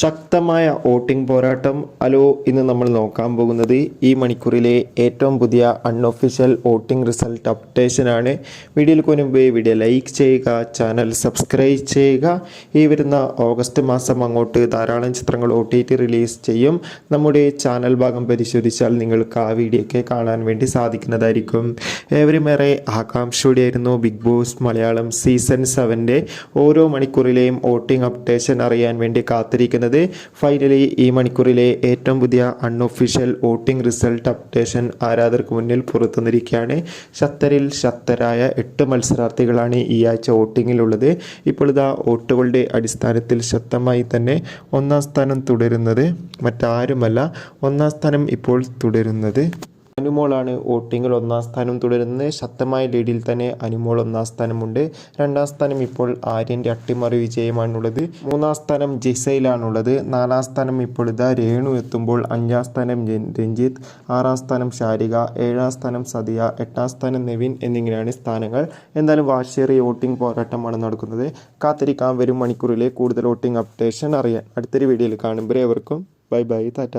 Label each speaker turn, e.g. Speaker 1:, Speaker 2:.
Speaker 1: ശക്തമായ വോട്ടിംഗ് പോരാട്ടം. അലോ ഇന്ന് നമ്മൾ നോക്കാൻ പോകുന്നത് ഈ മണിക്കൂറിലെ ഏറ്റവും പുതിയ അൺഒഫീഷ്യൽ വോട്ടിംഗ് റിസൾട്ട് അപ്ഡേഷനാണ് വീഡിയോയിൽ മുൻപ് വീഡിയോ ലൈക്ക് ചെയ്യുക ചാനൽ സബ്സ്ക്രൈബ് ചെയ്യുക. ഈ വരുന്ന ഓഗസ്റ്റ് മാസം അങ്ങോട്ട് ധാരാളം ചിത്രങ്ങൾ ഒ റിലീസ് ചെയ്യും. നമ്മുടെ ചാനൽ ഭാഗം പരിശോധിച്ചാൽ നിങ്ങൾക്ക് ആ വീഡിയോ ഒക്കെ കാണാൻ വേണ്ടി സാധിക്കുന്നതായിരിക്കും. ഏവരുമേറെ ആകാംക്ഷയോടെയായിരുന്നു ബിഗ് ബോസ് മലയാളം സീസൺ സെവന്റെ ഓരോ മണിക്കൂറിലെയും വോട്ടിംഗ് അപ്ഡേഷൻ അറിയാൻ വേണ്ടി കാത്തിരിക്കുന്നത്. ഫൈനലി ഈ മണിക്കൂറിലെ ഏറ്റവും പുതിയ അൺഒഫീഷ്യൽ വോട്ടിംഗ് റിസൾട്ട് അപ്ഡേഷൻ ആരാധകർക്ക് മുന്നിൽ പുറത്തുനിന്നിരിക്കുകയാണ് ശക്തരിൽ ശക്തരായ എട്ട് മത്സരാർത്ഥികളാണ് ഈ ആഴ്ച വോട്ടിങ്ങിലുള്ളത് ഇപ്പോൾ ഇതാ വോട്ടുകളുടെ അടിസ്ഥാനത്തിൽ ശക്തമായി തന്നെ ഒന്നാം സ്ഥാനം തുടരുന്നത്. മറ്റാരുമല്ല ഒന്നാം സ്ഥാനം ഇപ്പോൾ തുടരുന്നത്. അനുമോളാണ് വോട്ടിങ്ങിൽ ഒന്നാം സ്ഥാനം തുടരുന്നത്. ശക്തമായ ലീഡിൽ തന്നെ അനുമോൾ ഒന്നാം സ്ഥാനമുണ്ട്. രണ്ടാം സ്ഥാനം ഇപ്പോൾ ആര്യന്റെ അട്ടിമറി വിജയമാണുള്ളത്. മൂന്നാം സ്ഥാനം ജിസയിലാണുള്ളത് നാലാം സ്ഥാനം ഇപ്പോൾ ഇതാ രേണു എത്തുമ്പോൾ അഞ്ചാം സ്ഥാനം രഞ്ജിത്ത് ആറാം സ്ഥാനം ശാരിക ഏഴാം സ്ഥാനം സതിയ എട്ടാം സ്ഥാനം നെവിൻ എന്നിങ്ങനെയാണ് സ്ഥാനങ്ങൾ. എന്തായാലും വാശേറി വോട്ടിംഗ് പോരാട്ടമാണ് നടക്കുന്നത്. കാത്തിരിക്കാൻ വരും മണിക്കൂറിലെ കൂടുതൽ വോട്ടിംഗ് അപ്ഡേഷൻ അറിയാൻ അടുത്തൊരു വീഡിയോയിൽ കാണുമ്പോൾ ഏവർക്കും ബൈ ബൈ. ടാറ്റ.